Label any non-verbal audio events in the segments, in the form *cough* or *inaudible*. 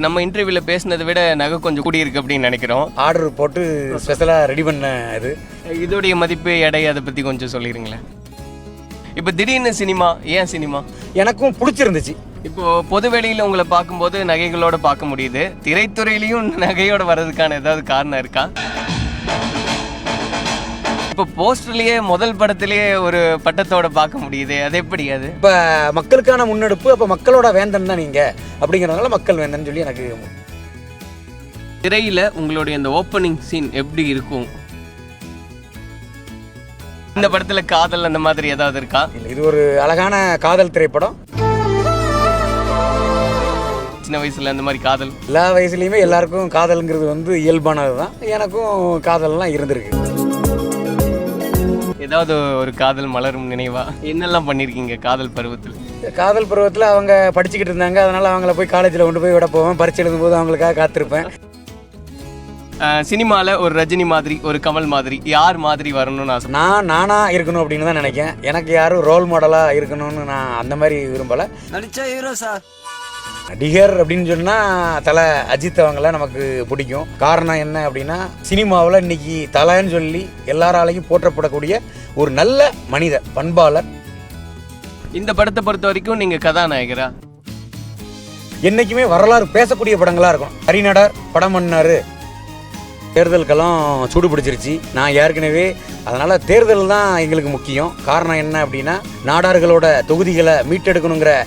நம்ம இன்டர்வியூவில் பேசினதை விட நகை கொஞ்சம் கூடியிருக்கு அப்படின்னு நினைக்கிறோம். ஆர்டர் போட்டு ஸ்பெஷலாக ரெடி பண்ண இது. இதோடைய மதிப்பு எடை அதை பற்றி கொஞ்சம் சொல்லிடுங்களேன். இப்போ திடீர்னு சினிமா ஏன் சினிமா? எனக்கும் பிடிச்சிருந்துச்சு. இப்போ பொது வெளியில் உங்களை பார்க்கும்போது நகைகளோட பார்க்க முடியுது. திரைத்துறையிலையும் நகையோட வர்றதுக்கான ஏதாவது காரணம் இருக்கா? இப்போ போஸ்டர்லயே முதல் படத்திலேயே ஒரு பட்டத்தோட பார்க்க முடியுது அது எப்படி அது? இப்போ மக்களுக்கான முன்னெடுப்பு அப்போ மக்களோட வேந்தன் தான் நீங்கள் அப்படிங்கிறதுனால மக்கள் வேந்தன் சொல்லி எனக்கு திரையில உங்களுடைய அந்த ஓப்பனிங் சீன் எப்படி இருக்கும்? இந்த படத்துல காதல் அந்த மாதிரி ஏதாவது இருக்கா? இது ஒரு அழகான காதல் திரைப்படம். சின்ன வயசுல அந்த மாதிரி காதல்? எல்லா வயசுலேயுமே எல்லாருக்கும் காதலுங்கிறது வந்து இயல்பானது தான் எனக்கும் காதல்லாம் இருந்திருக்கு. ஏதாவது ஒரு காதல் மலரும் நினைவா? என்னெல்லாம் பண்ணிருக்கீங்க காதல் பருவத்தில்? காதல் பருவத்தில் அவங்க படிச்சுக்கிட்டு இருந்தாங்க. அதனால் அவங்கள போய் காலேஜில் கொண்டு போய் விட போவேன். பரிச்சு எழுதும்போது அவங்களுக்காக காத்திருப்பேன். சினிமால ஒரு ரஜினி மாதிரி ஒரு கமல் மாதிரி யார் மாதிரி வரணும்னு ஆசை நான் நானாக இருக்கணும் அப்படின்னு தான் நினைக்கிறேன் எனக்கு யாரும் ரோல் மாடலாக இருக்கணும்னு நான் அந்த மாதிரி விரும்பலை. நடிச்ச ஹீரோ சார் நடிகர் அப்படின்னு சொன்னால் தலை அஜித் அவங்கள நமக்கு பிடிக்கும். காரணம் என்ன அப்படின்னா சினிமாவில் இன்னைக்கு தலைன்னு சொல்லி எல்லாராலையும் போற்றப்படக்கூடிய ஒரு நல்ல மனிதர் பண்பாளர். இந்த படத்தை பொறுத்த வரைக்கும் நீங்க கதாநாயகரா? என்றைக்குமே வரலாறு பேசக்கூடிய படங்களாக இருக்கும். ஹரிநடர் படம் பண்ணாரு. தேர்தலுக்கெல்லாம் சூடு பிடிச்சிருச்சு. நான் ஏற்கனவே அதனால் தேர்தல் தான் எங்களுக்கு முக்கியம். காரணம் என்ன அப்படின்னா நாடார்களோட தொகுதிகளை மீட்டெடுக்கணுங்கிற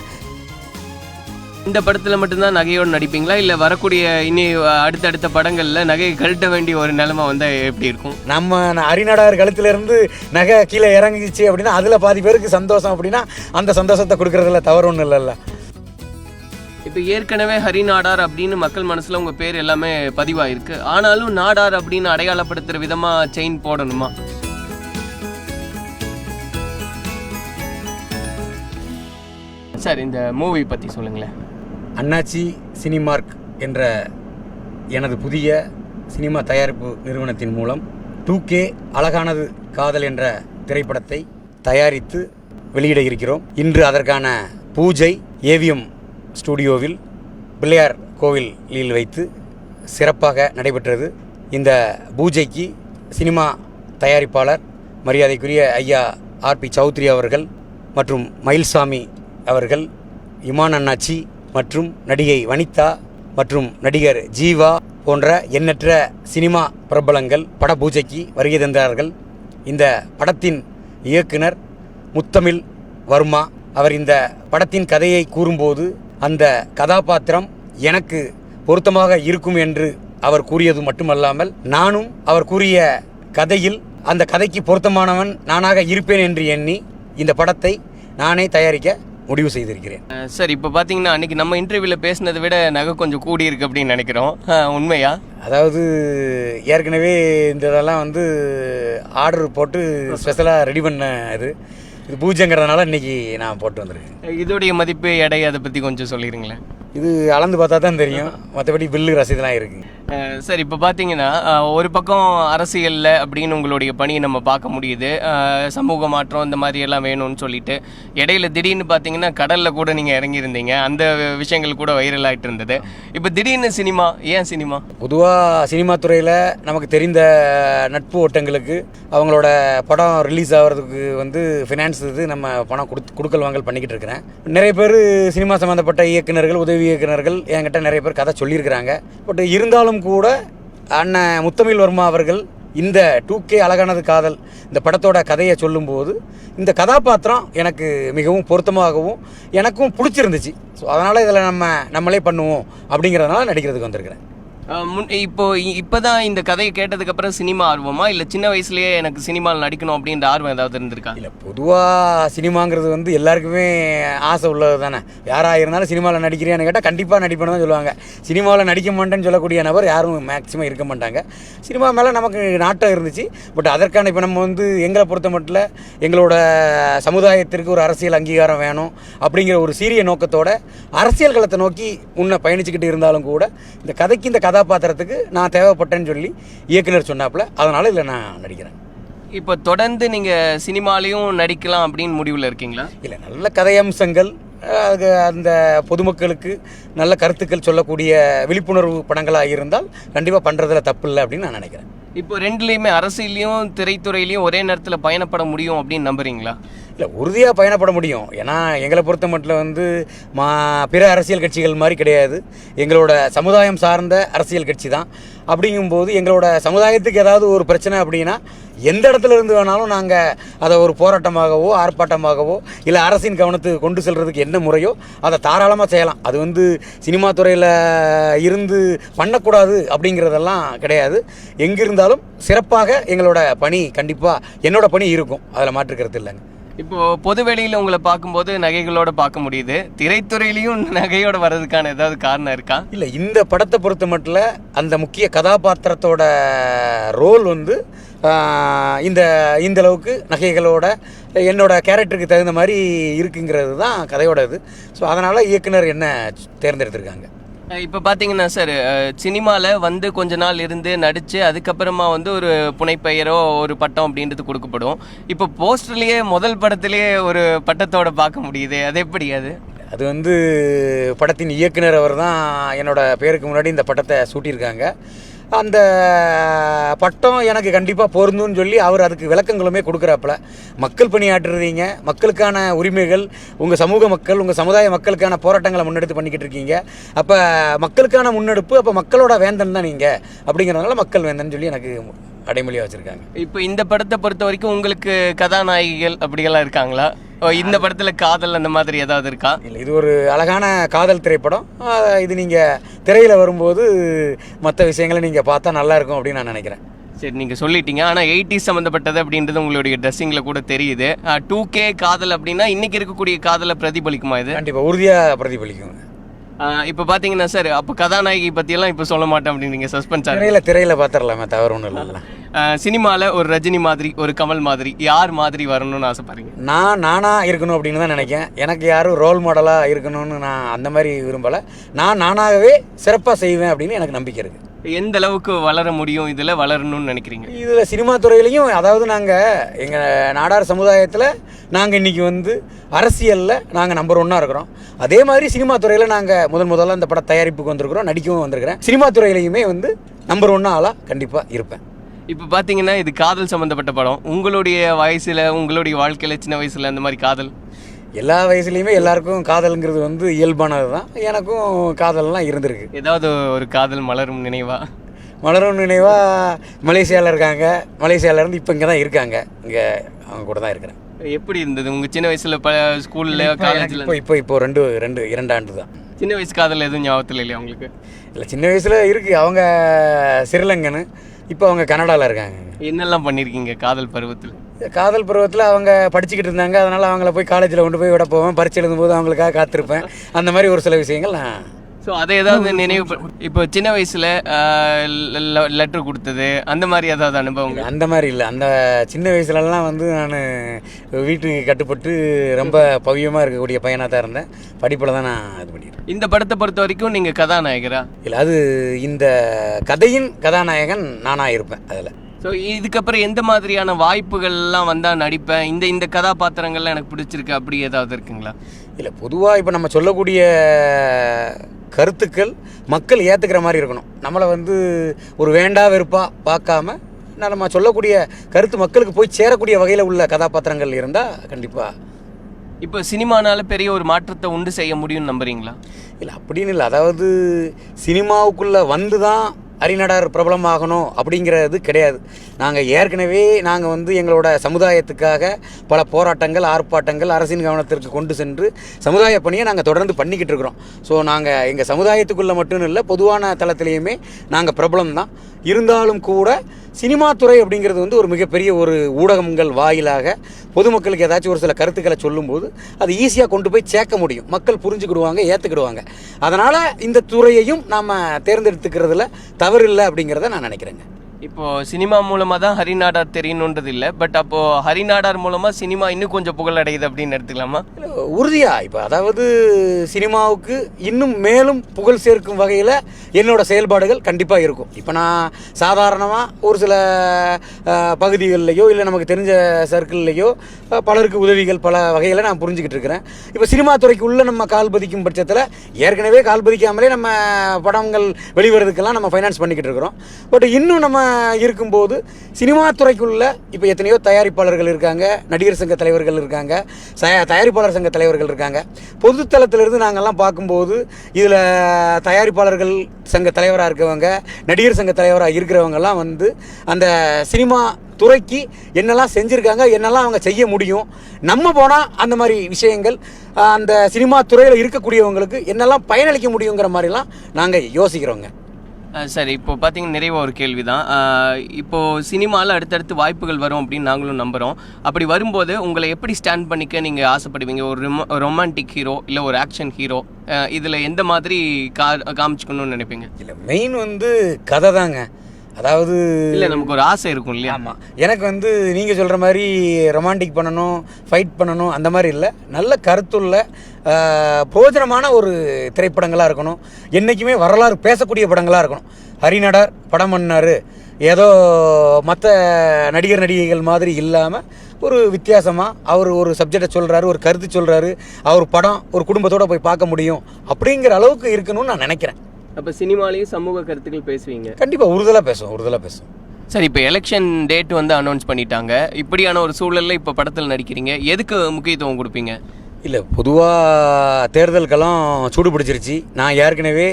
இந்த படத்துல மட்டும்தான் நகையோடு நடிப்பீங்களா? இல்ல வரக்கூடிய இனி அடுத்தடுத்த படங்கள்ல நகையை கழட்ட வேண்டிய ஒரு நிலைமை வந்தா எப்படி இருக்கும்? நம்ம அரிநாடார் கழுத்துல இருந்து நகை கீழே இறங்கிச்சு அப்படின்னா அதில் பாதி பேருக்கு சந்தோஷம் அப்படின்னா அந்த சந்தோஷத்தை கொடுக்கறதுல தவறு ஒன்றும் இல்லைல்ல. இப்போ ஏற்கனவே ஹரி நாடார் அப்படின்னு மக்கள் மனசுல உங்க பேர் எல்லாமே பதிவாயிருக்கு. ஆனாலும் நாடார் அப்படின்னு அடையாளப்படுத்துற விதமா செயின் போடணுமா? சார் இந்த மூவி பத்தி சொல்லுங்களேன். அண்ணாச்சி சினிமார்க் என்ற எனது புதிய சினிமா தயாரிப்பு நிறுவனத்தின் மூலம் டூ கே அழகானது காதல் என்ற திரைப்படத்தை தயாரித்து வெளியிட இருக்கிறோம். இன்று அதற்கான பூஜை ஏவிஎம் ஸ்டுடியோவில் பிள்ளையார் கோவிலில் வைத்து சிறப்பாக நடைபெற்றது. இந்த பூஜைக்கு சினிமா தயாரிப்பாளர் மரியாதைக்குரிய ஐயா ஆர்பி சௌத்ரி அவர்கள் மற்றும் மயில்சாமி அவர்கள் இமான் அண்ணாச்சி மற்றும் நடிகை வனிதா மற்றும் நடிகர் ஜீவா போன்ற எண்ணற்ற சினிமா பிரபலங்கள் பட பூஜைக்கு வருகை தந்தார்கள். இந்த படத்தின் இயக்குனர் முத்தமிழ் வர்மா அவர் இந்த படத்தின் கதையை கூறும்போது அந்த கதாபாத்திரம் எனக்கு பொருத்தமாக இருக்கும் என்று அவர் கூறியது மட்டுமல்லாமல் நானும் அவர் கூறிய கதையில் அந்த கதைக்கு பொருத்தமானவன் நானாக இருப்பேன் என்று எண்ணி இந்த படத்தை நானே தயாரிக்க முடிவு செய்திருக்கிறேன். சார் இப்போ பார்த்தீங்கன்னா அன்னைக்கு நம்ம இன்டர்வியூவில் பேசினதை விட நகை கொஞ்சம் கூடி இருக்கு அப்படின்னு நினைக்கிறோம். உண்மையா? அதாவது ஏற்கனவே இந்த இதெல்லாம் வந்து ஆர்டர் போட்டு ஸ்பெஷலாக ரெடி பண்ண இது. இது பூஜைங்கிறதுனால இன்னைக்கு நான் போட்டு வந்திருக்கேன். இதோடைய மதிப்பு எடை அதை பற்றி கொஞ்சம் சொல்லிடுங்களேன். இது அளந்து பார்த்தா தான் தெரியும். *laughs* மற்றபடி பில்லு ரசீதுலாம் இருக்குங்க அஹ் சார் இப்போ பார்த்தீங்கன்னா ஒரு பக்கம் அரசியலில் அப்படின்னு உங்களுடைய பணியை நம்ம பார்க்க முடியுது. சமூக மாற்றம் இந்த மாதிரி எல்லாம் வேணும்னு சொல்லிட்டு. இடையில திடீர்னு பார்த்தீங்கன்னா கடலில் கூட நீங்கள் இறங்கியிருந்தீங்க. அந்த விஷயங்கள் கூட வைரல் ஆகிட்டு இருந்தது. இப்போ திடீர்னு சினிமா ஏன் சினிமா? பொதுவாக சினிமா துறையில் நமக்கு தெரிந்த நட்பு ஓட்டங்களுக்கு அவங்களோட படம் ரிலீஸ் ஆகிறதுக்கு வந்து ஃபினான்ஸ் இது நம்ம பணம் கொடுத்து கொடுக்கல் வாங்கல் பண்ணிக்கிட்டு இருக்கிறேன். நிறைய பேர் சினிமா சம்மந்தப்பட்ட இயக்குனர்கள் உதவி இயக்குனர்கள் என்கிட்ட நிறைய பேர் கதை சொல்லியிருக்கிறாங்க. பட் இருந்தாலும் கூட அண்ணன் முத்தமிழ் வர்மா அவர்கள் இந்த டூ கே அழகானது காதல் இந்த படத்தோட கதையை சொல்லும்போது இந்த கதாபாத்திரம் எனக்கு மிகவும் பொருத்தமாகவும் எனக்கும் பிடிச்சிருந்துச்சு. ஸோ அதனால் இதில் நம்ம நம்மளே பண்ணுவோம் அப்படிங்கிறதுனால நடிக்கிறதுக்கு வந்திருக்கிறேன். முன் இப்போ இ- இப்பதான் இந்த கதையை கேட்டதுக்கு அப்புறம் சினிமா ஆர்வமா? இல்லை சின்ன வயசுலயே எனக்கு சினிமாவில் நடிக்கணும் அப்படின்ற ஆர்வம் ஏதாவது இருந்திருக்கா? இல்லை பொதுவாக சினிமாங்கிறது வந்து எல்லாருக்குமே ஆசை உள்ளது தானே. யாராக இருந்தாலும் சினிமாவில் நடிக்கிறியான்னு கேட்டால் கண்டிப்பாக நடிப்பேன்னு தான் சொல்லுவாங்க. சினிமாவில் நடிக்க மாட்டேன்னு சொல்லக்கூடிய நபர் யாரும் மேக்ஸிமம் இருக்க மாட்டாங்க. சினிமா மேலே நமக்கு நாட்டம் இருந்துச்சு. பட் அதற்கான இப்போ நம்ம வந்து எங்களை பொறுத்த மட்டும் எங்களோட சமுதாயத்திற்கு ஒரு அரசியல் அங்கீகாரம் வேணும் அப்படிங்கிற ஒரு சீரிய நோக்கத்தோட அரசியல் களத்தை நோக்கி உன்னை பயணிச்சுக்கிட்டு இருந்தாலும் கூட இந்த கதைக்கு இந்த கதை கதாபாத்திரத்துக்கு நான் தேவைப்பட்டேன்னு சொல்லி இயக்குனர் சொன்னாப்புல அதனால் இதில் நான் நடிக்கிறேன். இப்போ தொடர்ந்து நீங்க சினிமாலையும் நடிக்கலாம் அப்படின்னு முடிவுல இருக்கீங்களா? இல்லை நல்ல கதையம்சங்கள் அது அந்த பொதுமக்களுக்கு நல்ல கருத்துக்கள் சொல்லக்கூடிய விழிப்புணர்வு படங்களாக இருந்தால் கண்டிப்பாக பண்ணுறதுல தப்பு இல்லை அப்படின்னு நான் நினைக்கிறேன். இப்போ ரெண்டுலேயுமே அரசியலையும் திரைத்துறையிலையும் ஒரே நேரத்தில் பயணப்பட முடியும் அப்படின்னு நம்புறீங்களா? இல்லை உறுதியாக பயணப்பட முடியும். ஏன்னா எங்களை பொறுத்த மட்டும் வந்து மா பிற அரசியல் கட்சிகள் மாதிரி கிடையாது. எங்களோட சமுதாயம் சார்ந்த அரசியல் கட்சி தான். அப்படிங்கும்போது எங்களோட சமுதாயத்துக்கு ஏதாவது ஒரு பிரச்சனை அப்படின்னா எந்த இடத்துல இருந்து வேணாலும் நாங்கள் அதை ஒரு போராட்டமாகவோ ஆர்ப்பாட்டமாகவோ இல்லை அரசின் கவனத்துக்கு கொண்டு செல்கிறதுக்கு என்ன முறையோ அதை தாராளமாக செய்யலாம். அது வந்து சினிமா துறையில் இருந்து பண்ணக்கூடாது அப்படிங்கிறதெல்லாம் கிடையாது. எங்கிருந்தாலும் சிறப்பாக எங்களோட பணி கண்டிப்பாக என்னோட பணி இருக்கும். அதில் மாற்றுக்கிறது இல்லைங்க. இப்போ பொது வெளியில உங்களை பார்க்கும்போது நகைகளோட பார்க்க முடியுது. திரைத்துறையிலையும் நகையோட வர்றதுக்கான ஏதாவது காரணம் இருக்கா? இல்லை இந்த படத்தை பொறுத்த மட்டும் அந்த முக்கிய கதாபாத்திரத்தோட ரோல் வந்து இந்த இந்த அளவுக்கு நகைகளோட என்னோட கேரக்டருக்கு தகுந்த மாதிரி இருக்குங்கிறது தான் கதையோட இது. ஸோ அதனால் இயக்குனர் என்ன தேர்ந்தெடுத்திருக்காங்க? இப்போ பார்த்தீங்கன்னா சார் சினிமாவில் வந்து கொஞ்ச நாள் இருந்து நடித்து அதுக்கப்புறமா வந்து ஒரு புனைப்பெயரோ ஒரு பட்டம் அப்படின்றது கொடுக்கப்படும். இப்போ போஸ்டர்லேயே முதல் படத்துலேயே ஒரு பட்டத்தோட பார்க்க முடியுது. அது எப்படி அது? அது வந்து படத்தின் இயக்குனர் அவர் தான் என்னோட பேருக்கு முன்னாடி இந்த பட்டத்தை சூட்டியிருக்காங்க. அந்த பட்டம் எனக்கு கண்டிப்பாக பொருந்தும்னு சொல்லி அவர் அதுக்கு விளக்கங்களுமே கொடுக்குறாப்புல. மக்கள் பணியாற்றுறீங்க மக்களுக்கான உரிமைகள் உங்கள் சமூக மக்கள் உங்கள் சமுதாய மக்களுக்கான போராட்டங்களை முன்னெடுத்து பண்ணிக்கிட்டு இருக்கீங்க. அப்போ மக்களுக்கான முன்னெடுப்பு அப்போ மக்களோட வேந்தன் தான் நீங்கள் அப்படிங்கிறதுனால மக்கள் வேந்தன் சொல்லி எனக்கு அடைமொழியாக வச்சுருக்காங்க. இப்போ இந்த படத்தை பொறுத்த வரைக்கும் உங்களுக்கு கதாநாயகிகள் அப்படியெல்லாம் இருக்காங்களா? இந்த படத்தில் காதல் அந்த மாதிரி ஏதாவது இருக்கா? இல்லை இது ஒரு அழகான காதல் திரைப்படம். இது நீங்கள் திரையில் வரும்போது மற்ற விஷயங்களை நீங்கள் பார்த்தா நல்லா இருக்கும் அப்படின்னு நான் நினைக்கிறேன். சரி நீங்கள் சொல்லிட்டீங்க. ஆனால் எயிட்டி சம்மந்தப்பட்டது அப்படின்றது உங்களுடைய ட்ரெஸ்ஸிங்கில் கூட தெரியுது. டூ கே காதல் அப்படின்னா இன்னைக்கு இருக்கக்கூடிய காதலை பிரதிபலிக்குமா இது? கண்டிப்பாக உறுதியாக பிரதிபலிக்குங்க. இப்போ பார்த்தீங்கன்னா சார் அப்போ கதாநாயகி பற்றியெல்லாம் இப்போ சொல்ல மாட்டேன் அப்படின்னு நீங்கள் சஸ்பென்ஸ் திரையில் திரையில் பார்த்துடலாமே தவறு ஒன்றும் இல்லைல்ல. சினிமாவில் ஒரு ரஜினி மாதிரி ஒரு கமல் மாதிரி யார் மாதிரி வரணும்னு ஆசைப்படுறீங்க? நான் நானாக இருக்கணும் அப்படின்னு தான் நினைக்கிறேன் எனக்கு யாரும் ரோல் மாடலாக இருக்கணும்னு நான் அந்த மாதிரி விரும்பலை. நான் நானாகவே சிறப்பாக செய்வேன் அப்படின்னு எனக்கு நம்பிக்கை இருக்குது எந்த அளவுக்கு வளர முடியும் இதில் வளரணும்னு நினைக்கிறீங்க? இதில் சினிமா துறையிலையும் அதாவது நாங்கள் எங்கள் நாடார் சமுதாயத்தில் நாங்கள் இன்றைக்கி வந்து அரசியலில் நாங்கள் நம்பர் ஒன்னாக இருக்கிறோம். அதே மாதிரி சினிமா துறையில் நாங்கள் முதல் முதல்ல இந்த பட தயாரிப்புக்கு வந்திருக்கிறோம் நடிக்கவும் வந்திருக்கிறேன். சினிமா துறையிலையுமே வந்து நம்பர் ஒன்னா ஆளாக கண்டிப்பாக இருப்பேன். இப்போ பார்த்தீங்கன்னா இது காதல் சம்மந்தப்பட்ட படம். உங்களுடைய வயசில் உங்களுடைய வாழ்க்கையில் சின்ன வயசில் அந்த மாதிரி காதல்? எல்லா வயசுலேயுமே எல்லாருக்கும் காதலுங்கிறது வந்து இயல்பானது தான் எனக்கும் காதல்லாம் இருந்திருக்கு. ஏதாவது ஒரு காதல் மலரும் நினைவா? மலரும் நினைவாக மலேசியாவில் இருக்காங்க. மலேசியாவில் இருந்து இப்போ இங்கே தான் இருக்காங்க. இங்கே அவங்க கூட தான் இருக்கிறேன். எப்படி இருந்தது? உங்கள் சின்ன வயசில் ப ஸ்கூலில் காலேஜில் இப்போ இப்போ இப்போ ரெண்டு ரெண்டு இரண்டு ஆண்டு தான் சின்ன வயசு காதல் எதுவும் ஞாபகத்தில் இல்லையா உங்களுக்கு? இல்லை சின்ன வயசில் இருக்குது அவங்க ஸ்ரீலங்கன்னு இப்போ அவங்க கனடாவில் இருக்காங்க. என்னெல்லாம் பண்ணியிருக்கீங்க காதல் பருவத்தில்? காதல் பருவத்தில் அவங்க படிச்சுக்கிட்டு இருந்தாங்க. அதனால் அவங்கள போய் காலேஜில் கொண்டு போய் விட போவேன். பரிச்சு எழுதும்போது அவங்களுக்காக காத்திருப்பேன். அந்த மாதிரி ஒரு சில விஷயங்கள் நான் ஸோ அதை ஏதாவது நினைவு இப்போ சின்ன வயசில் லெட்டர் கொடுத்தது அந்த மாதிரி ஏதாவது அனுபவங்கள் அந்த மாதிரி இல்லை. அந்த சின்ன வயசுலலாம் வந்து நான் வீட்டுக்கு கட்டுப்பட்டு ரொம்ப பவியமாக இருக்கக்கூடிய பையனாக தான் இருந்தேன். படிப்பில் தான் நான் இது பண்ணியிருக்கேன். இந்த படத்தை பொறுத்த வரைக்கும் நீங்கள் கதாநாயகரா? இல்லை அது இந்த கதையின் கதாநாயகன் நானாக இருப்பேன் அதில். ஸோ இதுக்கப்புறம் எந்த மாதிரியான வாய்ப்புகள்லாம் வந்தால் நடிப்பேன்? இந்த இந்த கதாபாத்திரங்கள்லாம் எனக்கு பிடிச்சிருக்கு. அப்படி ஏதாவது இருக்குங்களா? இல்லை பொதுவாக இப்போ நம்ம சொல்லக்கூடிய கருத்துக்கள் மக்கள் ஏற்றுக்கிற மாதிரி இருக்கணும். நம்மளை வந்து ஒரு வேண்டா வெறுப்பாக பார்க்காம நம்ம சொல்லக்கூடிய கருத்து மக்களுக்கு போய் சேரக்கூடிய வகையில் உள்ள கதாபாத்திரங்கள் இருந்தால் கண்டிப்பாக இப்போ சினிமானால பெரிய ஒரு மாற்றத்தை உண்டு செய்ய முடியும்னு நம்புறீங்களா? இல்லை அப்படின்னு இல்லை. அதாவது சினிமாவுக்குள்ளே வந்து தான் அறிநடர் பிரபலமாகணும் அப்படிங்கிறது கிடையாது. நாங்கள் ஏற்கனவே நாங்கள் வந்து எங்களோட சமுதாயத்துக்காக பல போராட்டங்கள் ஆர்ப்பாட்டங்கள் அரசின் கவனத்திற்கு கொண்டு சென்று சமுதாய பணியை நாங்கள் தொடர்ந்து பண்ணிக்கிட்டு இருக்கிறோம். ஸோ நாங்கள் எங்கள் சமுதாயத்துக்குள்ளே மட்டும் இல்லை பொதுவான தளத்திலையுமே நாங்கள் பிரபலம் தான் இருந்தாலும் கூட சினிமா துறை அப்படிங்கிறது வந்து ஒரு மிகப்பெரிய ஒரு ஊடகங்கள் வாயிலாக பொதுமக்களுக்கு ஏதாச்சும் ஒரு சில கருத்துக்களை சொல்லும்போது அது ஈஸியாக கொண்டு போய் சேர்க்க முடியும். மக்கள் புரிஞ்சுக்கிடுவாங்க ஏற்றுக்கிடுவாங்க அதனால் இந்த துறையையும் நாம் தேர்ந்தெடுத்துக்கிறதுல தவறில்லை அப்படிங்கிறத நான் நினைக்கிறேங்க. இப்போது சினிமா மூலமாக தான் ஹரிநாடார் தெரியணுன்றது இல்லை பட் அப்போது ஹரிநாடார் மூலமாக சினிமா இன்னும் கொஞ்சம் புகழடையுது அப்படின்னு எடுத்துக்கலாமா? இல்லை உறுதியாக இப்போ அதாவது சினிமாவுக்கு இன்னும் மேலும் புகழ் சேர்க்கும் வகையில் என்னோட செயல்பாடுகள் கண்டிப்பாக இருக்கும். இப்போ நான் சாதாரணமாக ஒரு சில பகுதிகளிலையோ இல்லை நமக்கு தெரிஞ்ச சர்க்கிள்லையோ பலருக்கு உதவிகள் பல வகையில் நான் புரிஞ்சுக்கிட்டு இருக்கிறேன். இப்போ சினிமா துறைக்கு உள்ளே நம்ம கால் பதிக்கும் பட்சத்தில் ஏற்கனவே கால் பதிக்காமலே நம்ம படங்கள் வெளிவரதுக்கெல்லாம் நம்ம ஃபைனான்ஸ் பண்ணிக்கிட்டு இருக்கிறோம். பட் இன்னும் நம்ம இருக்கும்போது சினிமா துறைக்குள்ளே இப்போ எத்தனையோ தயாரிப்பாளர்கள் இருக்காங்க நடிகர் சங்க தலைவர்கள் இருக்காங்க ச- தயாரிப்பாளர் சங்க தலைவர்கள் இருக்காங்க. பொதுத்தளத்திலிருந்து நாங்கள்லாம் பார்க்கும்போது இதில் தயாரிப்பாளர்கள் சங்க தலைவராக இருக்கவங்க நடிகர் சங்க தலைவராக இருக்கிறவங்கெல்லாம் வந்து அந்த சினிமா துறைக்கு என்னெல்லாம் செஞ்சுருக்காங்க என்னெல்லாம் அவங்க செய்ய முடியும் நம்ம போனால் அந்த மாதிரி விஷயங்கள் அந்த சினிமா துறையில் இருக்கக்கூடியவங்களுக்கு என்னெல்லாம் பயனளிக்க முடியுங்கிற மாதிரிலாம் நாங்கள் யோசிக்கிறோங்க. சரி இப்போ பார்த்தீங்கன்னா நிறைய ஒரு கேள்வி தான் இப்போ சினிமாவில் அடுத்தடுத்து வாய்ப்புகள் வரும் அப்படின்னு நாங்களும் நம்புகிறோம் அப்படி வரும்போது உங்களை எப்படி ஸ்டாண்ட் பண்ணிக்க நீங்கள் ஆசைப்படுவீங்க? ஒரு ரொமான்டிக் ஹீரோ இல்லை ஒரு ஆக்ஷன் ஹீரோ இதில் எந்த மாதிரி கா காமிச்சுக்கணும்னு நினைப்பீங்க? இல்லை மெயின் வந்து கதை தாங்க. அதாவது இல்லை நமக்கு ஒரு ஆசை இருக்கும் இல்லையா? ஆமாம் எனக்கு வந்து நீங்கள் சொல்கிற மாதிரி ரொமான்டிக் பண்ணணும் ஃபைட் பண்ணணும் அந்த மாதிரி இல்லை. நல்ல கருத்துள்ள போஜனமான ஒரு திரைப்படங்களாக இருக்கணும். என்றைக்குமே வரலாறு பேசக்கூடிய படங்களாக இருக்கணும். ஹரிநடர் படம் பண்ணார். ஏதோ மற்ற நடிகர் நடிகைகள் மாதிரி இல்லாமல் ஒரு வித்தியாசமாக அவர் ஒரு சப்ஜெக்டை சொல்கிறாரு ஒரு கருத்து சொல்கிறாரு அவர் படம் ஒரு குடும்பத்தோடு போய் பார்க்க முடியும் அப்படிங்கிற அளவுக்கு இருக்கணும்னு நான் நினைக்கிறேன். அப்போ சினிமாலேயும் சமூக கருத்துக்கள் பேசுவீங்க. கண்டிப்பாக உறுதலாக பேசுவோம் உறுதலாக பேசுவோம். சரி இப்போ எலெக்ஷன் டேட் வந்து அனௌன்ஸ் பண்ணிட்டாங்க. இப்படியான ஒரு சூழலில் இப்போ படத்தில் நடிக்கிறீங்க. எதுக்கு முக்கியத்துவம் கொடுப்பீங்க? இல்லை பொதுவாக தேர்தல்கெல்லாம் சூடு பிடிச்சிருச்சு. நான் ஏற்கனவே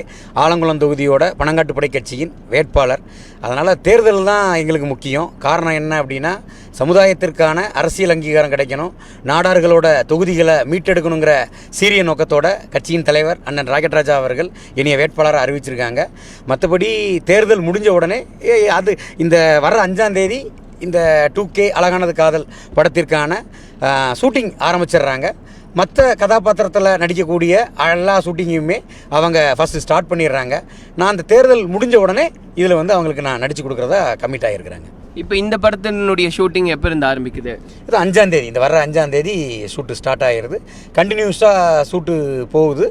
ஆலங்குளம் தொகுதியோட பணங்காட்டுப்படை கட்சியின் வேட்பாளர். அதனால் தேர்தல் தான் எங்களுக்கு முக்கியம். காரணம் என்ன அப்படின்னா சமுதாயத்திற்கான அரசியல் அங்கீகாரம் கிடைக்கணும். நாடார்களோட தொகுதிகளை மீட்டெடுக்கணுங்கிற சீரிய நோக்கத்தோட கட்சியின் தலைவர் அண்ணன் ராக்கெட்ராஜா அவர்கள் இனிய வேட்பாளராக அறிவிச்சிருக்காங்க. மற்றபடி தேர்தல் முடிஞ்ச உடனே ஏ, அது இந்த வர அஞ்சாம் தேதி இந்த டூ கே அழகானது காதல் படத்திற்கான ஷூட்டிங் ஆரம்பிச்சிடுறாங்க. மற்ற கதாபாத்திரத்தில் நடிக்கக்கூடிய எல்லா ஷூட்டிங்கையுமே அவங்க ஃபஸ்ட்டு ஸ்டார்ட் பண்ணிடுறாங்க. நான் அந்த தேர்தல் முடிஞ்ச உடனே இதில் வந்து அவங்களுக்கு நான் நடித்து கொடுக்குறதா கம்மிட் ஆகியிருக்கிறாங்க இப்போ இந்த படத்தினுடைய ஷூட்டிங் எப்போ இருந்து ஆரம்பிக்குது? இது அஞ்சாந்தேதி இந்த வர அஞ்சாந்தேதி ஷூட்டு ஸ்டார்ட் ஆகிருது கண்டினியூஸாக ஷூட்டு போகுது.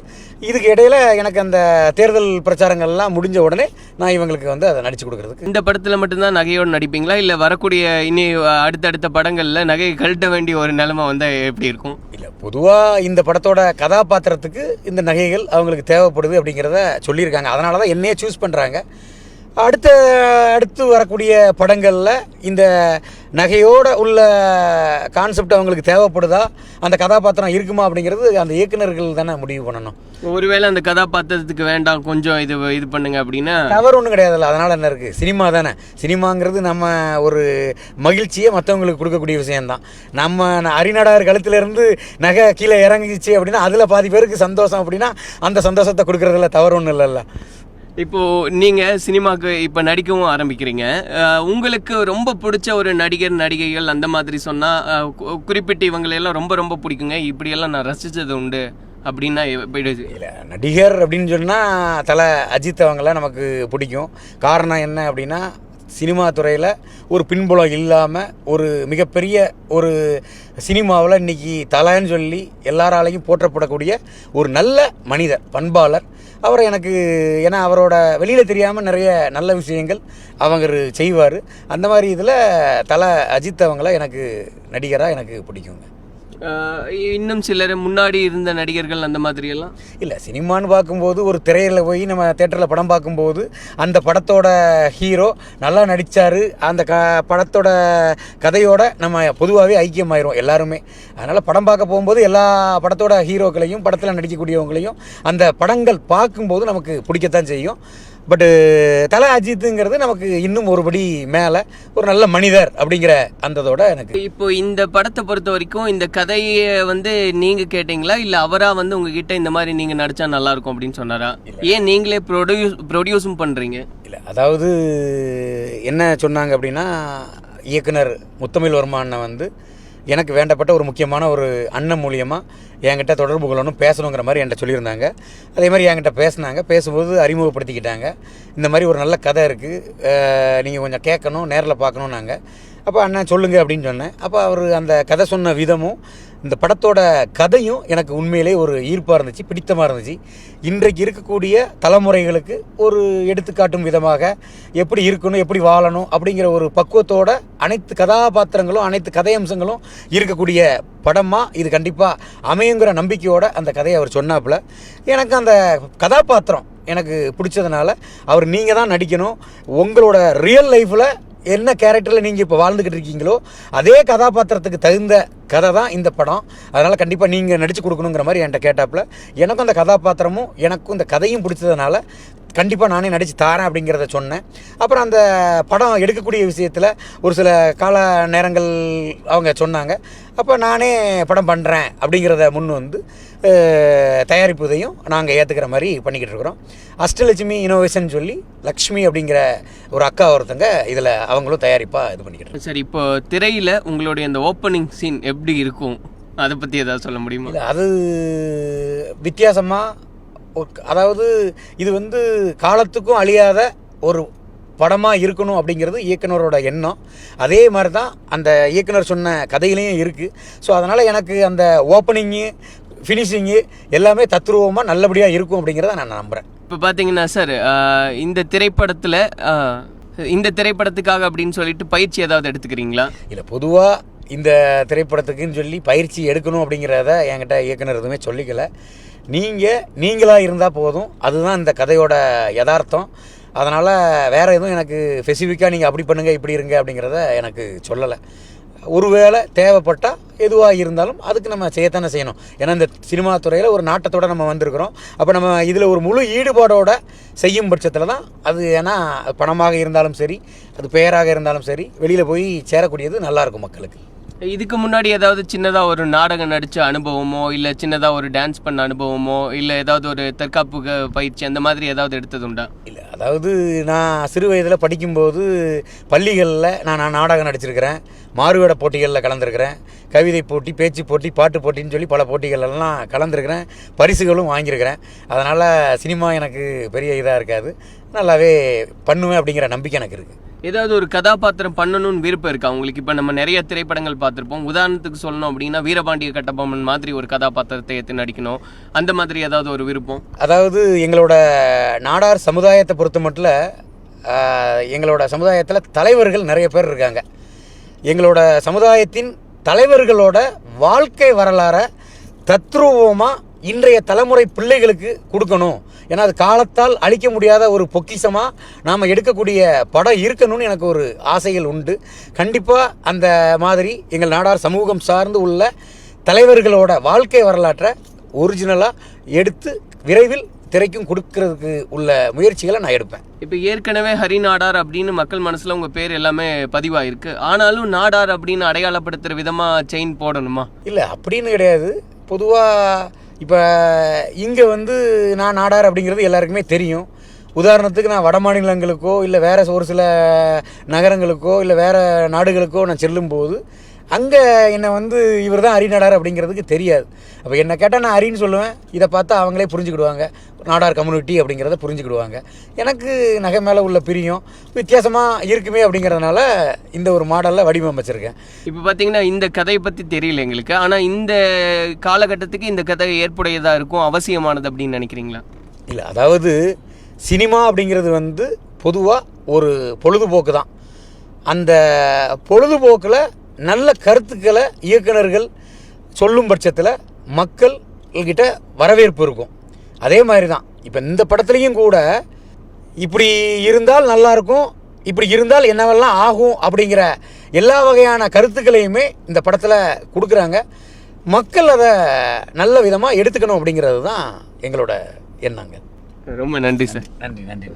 இதுக்கு இடையில எனக்கு அந்த தேர்தல் பிரச்சாரங்கள்லாம் முடிஞ்ச உடனே நான் இவங்களுக்கு வந்து அதை நடித்து கொடுக்குறதுக்கு. இந்த படத்தில் மட்டும்தான் நகையோடு நடிப்பீங்களா? இல்லை வரக்கூடிய இனி அடுத்தடுத்த படங்களில் நகையை கழட்ட வேண்டிய ஒரு நிலைமை வந்து எப்படி இருக்கும்? இல்லை பொதுவாக இந்த படத்தோட கதாபாத்திரத்துக்கு இந்த நகைகள் அவங்களுக்கு தேவைப்படுது அப்படிங்கிறத சொல்லியிருக்காங்க. அதனால தான் என்னையே சூஸ் பண்ணுறாங்க அடுத்த அடுத்து வரக்கூடிய படங்களில் இந்த நகையோட உள்ள கான்செப்ட் அவங்களுக்கு தேவைப்படுதா? அந்த கதாபாத்திரம் இருக்குமா அப்படிங்கிறது அந்த இயக்குனர்கள் தானே முடிவு பண்ணணும். ஒருவேளை அந்த கதாபாத்திரத்துக்கு வேண்டாம் கொஞ்சம் இது இது பண்ணுங்க அப்படின்னா தவறு ஒன்றும் கிடையாதுல்ல அதனால் என்ன இருக்குது சினிமா தானே. சினிமாங்கிறது நம்ம ஒரு மகிழ்ச்சியை மற்றவங்களுக்கு கொடுக்கக்கூடிய விஷயம்தான். நம்ம அரிநடார் கழுத்துலேருந்து நகை கீழே இறங்கிச்சு அப்படின்னா அதில் பாதி பேருக்கு சந்தோஷம் அப்படின்னா அந்த சந்தோஷத்தை கொடுக்குறதுல தவறு ஒன்றும் இல்லைல்ல. இப்போ நீங்க சினிமாக்கு இப்ப நடிக்கவும் ஆரம்பிக்கிறீங்க. உங்களுக்கு ரொம்ப பிடிச்ச ஒரு நடிகர் நடிகைகள் அந்த மாதிரி சொன்னா குறிப்பிட்ட இவங்களையெல்லாம் குறிப்பிட்டு ரொம்ப ரொம்ப பிடிக்குங்க. இப்படியெல்லாம் நான் ரசிச்சது உண்டு அப்படின்னா இல்லை நடிகர் அப்படின்னு சொன்னால் தலை அஜித் அவங்கள நமக்கு பிடிக்கும். காரணம் என்ன அப்படின்னா சினிமா துறையில் ஒரு பின்புலம் இல்லாமல் ஒரு மிகப்பெரிய ஒரு சினிமாவில் இன்னைக்கு தலைன்னு சொல்லி எல்லாராலையும் போற்றப்படக்கூடிய ஒரு நல்ல மனிதர் பண்பாளர். அவரை எனக்கு ஏன்னா அவரோட வெளியில் தெரியாமல் நிறைய நல்ல விஷயங்கள் அவங்க செய்வார். அந்த மாதிரி இதில் தலை அஜித் அவங்கள எனக்கு நடிகராக எனக்கு பிடிக்குங்க. இன்னும் சிலர் முன்னாடி இருந்த நடிகர்கள் அந்த மாதிரி எல்லாம் இல்லை சினிமான்னு பார்க்கும்போது ஒரு திரையில் போய் நம்ம தேட்டரில் படம் பார்க்கும்போது அந்த படத்தோட ஹீரோ நல்லா நடித்தார் அந்த க படத்தோட கதையோட நம்ம பொதுவாகவே ஐக்கியமாயிரும் எல்லாருமே. அதனால் படம் பார்க்க போகும்போது எல்லா படத்தோட ஹீரோக்களையும் படத்தில் நடிக்கக்கூடியவங்களையும் அந்த படங்கள் பார்க்கும்போது நமக்கு பிடிக்கத்தான் செய்யும். பட்டு தலை அஜித்துங்கிறது நமக்கு இன்னும் ஒருபடி மேலே ஒரு நல்ல மனிதர் அப்படிங்கிற அந்ததோட எனக்கு. இப்போ இந்த படத்தை பொறுத்த வரைக்கும் இந்த கதையை வந்து நீங்க கேட்டீங்களா? இல்ல அவரா வந்து உங்ககிட்ட இந்த மாதிரி நீங்க நடிச்சா நல்லா இருக்கும் அப்படின்னு சொன்னாரா? ஏன் நீங்களே ப்ரொடியூஸ் ப்ரொடியூஸும் பண்றீங்க? இல்லை அதாவது என்ன சொன்னாங்க அப்படின்னா இயக்குனர் முத்தமிழ் வர்மா அண்ணன் வந்து எனக்கு வேண்டப்பட்ட ஒரு முக்கியமான ஒரு அண்ணன் மூலியமாக என்கிட்ட தொடர்பு கொள்ளணும் பேசணுங்கிற மாதிரி என்கிட்ட சொல்லியிருந்தாங்க. அதே மாதிரி என்கிட்ட பேசினாங்க. பேசும்போது அறிமுகப்படுத்திக்கிட்டாங்க. இந்த மாதிரி ஒரு நல்ல கதை இருக்குது நீங்கள் கொஞ்சம் கேட்கணும் நேரில் பார்க்கணுன்னாங்க அப்போ அண்ணன் சொல்லுங்கள் அப்படின்னு சொன்னேன். அப்போ அவர் அந்த கதை சொன்ன விதமும் இந்த படத்தோட கதையும் எனக்கு உண்மையிலே ஒரு ஈர்ப்பாக இருந்துச்சு பிடித்தமாக இருந்துச்சு. இன்றைக்கு இருக்கக்கூடிய தலைமுறைகளுக்கு ஒரு எடுத்துக்காட்டும் விதமாக எப்படி இருக்கணும் எப்படி வாழணும் அப்படிங்கிற ஒரு பக்குவத்தோட அனைத்து கதாபாத்திரங்களும் அனைத்து கதையம்சங்களும் இருக்கக்கூடிய படமாக இது கண்டிப்பாக அமையுங்கிற நம்பிக்கையோட அந்த கதையை அவர் சொன்னாப்புல. எனக்கு அந்த கதாபாத்திரம் எனக்கு பிடிச்சதுனால அவர் நீங்கள் தான் நடிக்கணும். உங்களோட ரியல் லைஃப்பில் என்ன கேரக்டரில் நீங்கள் இப்போ வாழ்ந்துக்கிட்டு இருக்கீங்களோ அதே கதாபாத்திரத்துக்கு தகுந்த கதை தான் இந்த படம். அதனால் கண்டிப்பாக நீங்கள் நடித்து கொடுக்கணுங்கிற மாதிரி என்கிட்ட கேட்டாப்புல. எனக்கும் அந்த கதாபாத்திரமும் எனக்கும் இந்த கதையும் பிடிச்சதுனால கண்டிப்பாக நானே நடித்து தாரேன் அப்படிங்கிறத சொன்னேன். அப்புறம் அந்த படம் எடுக்கக்கூடிய விஷயத்தில் ஒரு சில கால நேரங்கள் அவங்க சொன்னாங்க. அப்போ நானே படம் பண்ணுறேன் அப்படிங்கிறத முன் வந்து தயாரிப்பு இதையும் நாங்கள் ஏற்றுக்கிற மாதிரி பண்ணிக்கிட்டு இருக்கிறோம். அஷ்டலட்சுமி இனோவேஷன் சொல்லி லக்ஷ்மி அப்படிங்கிற ஒரு அக்கா ஒருத்தங்க இதில் அவங்களும் தயாரிப்பாக இது பண்ணிக்கிட்டு. சரி இப்போ திரையில் உங்களுடைய அந்த ஓப்பனிங் சீன் எப்படி இருக்கும்? அதை பற்றி ஏதாவது சொல்ல முடியுமா? அது வித்தியாசமாக அதாவது இது வந்து காலத்துக்கும் அழியாத ஒரு படமாக இருக்கணும் அப்படிங்கிறது இயக்குனரோட எண்ணம். அதே மாதிரி தான் அந்த இயக்குனர் சொன்ன கதையிலையும் இருக்குது ஸோ அதனால் எனக்கு அந்த ஓப்பனிங்கு ஃபினிஷிங்கு எல்லாமே தத்ரூபமாக நல்லபடியாக இருக்கும் அப்படிங்கிறத நான் நம்புகிறேன் இப்போ பார்த்தீங்கன்னா சார் இந்த திரைப்படத்தில் இந்த திரைப்படத்துக்காக அப்படின்னு சொல்லிட்டு பயிற்சி ஏதாவது எடுத்துக்கிறீங்களா? இல்லை பொதுவாக இந்த திரைப்படத்துக்குன்னு சொல்லி பயிற்சி எடுக்கணும் அப்படிங்கிறத என்கிட்ட இயக்குனர் எதுவுமே சொல்லிக்கல. நீங்கள் நீங்களாக இருந்தால் போதும். அதுதான் இந்த கதையோட யதார்த்தம். அதனால் வேறு எதுவும் எனக்கு ஸ்பெசிஃபிக்காக நீங்கள் அப்படி பண்ணுங்கள் இப்படி இருங்க அப்படிங்கிறத எனக்கு சொல்லலை. ஒருவேளை தேவைப்பட்டால் எதுவாக இருந்தாலும் அதுக்கு நம்ம செய்யத்தானே செய்யணும். ஏன்னா இந்த சினிமா துறையில் ஒரு நாட்டத்தோட நம்ம வந்திருக்கிறோம். அப்போ நம்ம இதில் ஒரு முழு ஈடுபாடோடு செய்யும் பட்சத்தில் தான் அது ஏன்னா பணமாக இருந்தாலும் சரி அது பெயராக இருந்தாலும் சரி வெளியில் போய் சேரக்கூடியது நல்லாயிருக்கும் மக்களுக்கு. இதுக்கு முன்னாடி ஏதாவது சின்னதாக ஒரு நாடகம் நடித்த அனுபவமோ இல்லை சின்னதாக ஒரு டான்ஸ் பண்ண அனுபவமோ இல்லை ஏதாவது ஒரு தற்காப்பு பயிற்சி அந்த மாதிரி ஏதாவது எடுத்தது உண்டா அதாவது நான் சிறு வயதில் படிக்கும்போது பள்ளிகளில் நான் நான் நாடகம் நடிச்சிருக்கிறேன். மாறுவேட போட்டிகளில் கலந்துருக்கிறேன். கவிதை போட்டி பேச்சு போட்டி பாட்டு போட்டின்னு சொல்லி பல போட்டிகள் எல்லாம் கலந்துருக்கிறேன். பரிசுகளும் வாங்கியிருக்கிறேன். அதனால் சினிமா எனக்கு பெரிய இதாக இருக்காது. நல்லாவே பண்ணுவேன் அப்படிங்கிற நம்பிக்கை எனக்கு இருக்குது ஏதாவது ஒரு கதாபாத்திரம் பண்ணணும்னு விருப்பம் இருக்கா? உங்களுக்கு இப்போ நம்ம நிறைய திரைப்படங்கள் பார்த்துருப்போம். உதாரணத்துக்கு சொல்லணும் அப்படின்னா வீரபாண்டிய கட்டபொம்மன் மாதிரி ஒரு கதாபாத்திரத்தை எடுத்து நடிக்கணும். அந்த மாதிரி ஏதாவது ஒரு விருப்பம்? அதாவது எங்களோட நாடார் சமுதாயத்தை பொறுத்த மட்டும் எங்களோட சமுதாயத்தில் தலைவர்கள் நிறைய பேர் இருக்காங்க. எங்களோட சமுதாயத்தின் தலைவர்களோட வாழ்க்கை வரலாறை தத்ரூபமாக இன்றைய தலைமுறை பிள்ளைகளுக்கு கொடுக்கணும். ஏன்னா அது காலத்தால் அழிக்க முடியாத ஒரு பொக்கிஷமாக நாம் எடுக்கக்கூடிய படம் இருக்கணும்னு எனக்கு ஒரு ஆசைகள் உண்டு. கண்டிப்பாக அந்த மாதிரி எங்கள் நாடார் சமூகம் சார்ந்து உள்ள தலைவர்களோட வாழ்க்கை வரலாற்றை ஒரிஜினலாக எடுத்து விரைவில் திரைக்கும் கொடுக்கறதுக்கு உள்ள முயற்சிகளை நான் எடுப்பேன். இப்போ ஏற்கனவே ஹரி நாடார் அப்படின்னு மக்கள் மனசில் உங்கள் பேர் எல்லாமே பதிவாயிருக்கு. ஆனாலும் நாடார் அப்படின்னு அடையாளப்படுத்துகிற விதமாக செயின் போடணுமா? இல்லை அப்படின்னு கிடையாது. பொதுவாக இப்போ இங்கே வந்து நான் நாடார் அப்படிங்கிறது எல்லாருக்குமே தெரியும். உதாரணத்துக்கு நான் வட மாநிலங்களுக்கோ இல்லை வேறு ஒரு சில நகரங்களுக்கோ இல்லை வேறு நாடுகளுக்கோ நான் செல்லும்போது அங்கே என்னை வந்து இவர் தான் நாடார் அப்படிங்கிறதுக்கு தெரியாது. அப்போ என்னை கேட்டால் நான் அரின்னு சொல்லுவேன். இதை பார்த்தா அவங்களே புரிஞ்சுக்கிடுவாங்க. நாடார் கம்யூனிட்டி அப்படிங்கிறத புரிஞ்சுக்கிடுவாங்க. எனக்கு நகை மேலே உள்ள பிரியம் வித்தியாசமாக இருக்குமே அப்படிங்கிறதுனால இந்த ஒரு மாடலில் வடிவமைச்சிருக்கேன் இப்போ பார்த்தீங்கன்னா இந்த கதையை பற்றி தெரியல எங்களுக்கு. ஆனால் இந்த காலகட்டத்துக்கு இந்த கதை ஏற்புடையதாக இருக்கும் அவசியமானது அப்படின்னு நினைக்கிறீங்களா? இல்லை அதாவது சினிமா அப்படிங்கிறது வந்து பொதுவாக ஒரு பொழுதுபோக்கு தான் அந்த பொழுதுபோக்கில் நல்ல கருத்துக்களை இயக்குனர்கள் சொல்லும் பட்சத்தில் மக்கள் கிட்ட வரவேற்பு இருக்கும். அதே மாதிரி தான் இப்போ இந்த படத்துலேயும் கூட இப்படி இருந்தால் நல்லா இருக்கும் இப்படி இருந்தால் என்னவெல்லாம் ஆகும் அப்படிங்கிற எல்லா வகையான கருத்துக்களையுமே இந்த படத்தில் கொடுக்குறாங்க. மக்கள் அதை நல்ல விதமாக எடுத்துக்கணும் அப்படிங்கிறது தான் எங்களோட எண்ணங்க. ரொம்ப நன்றி சார். நன்றி நன்றி.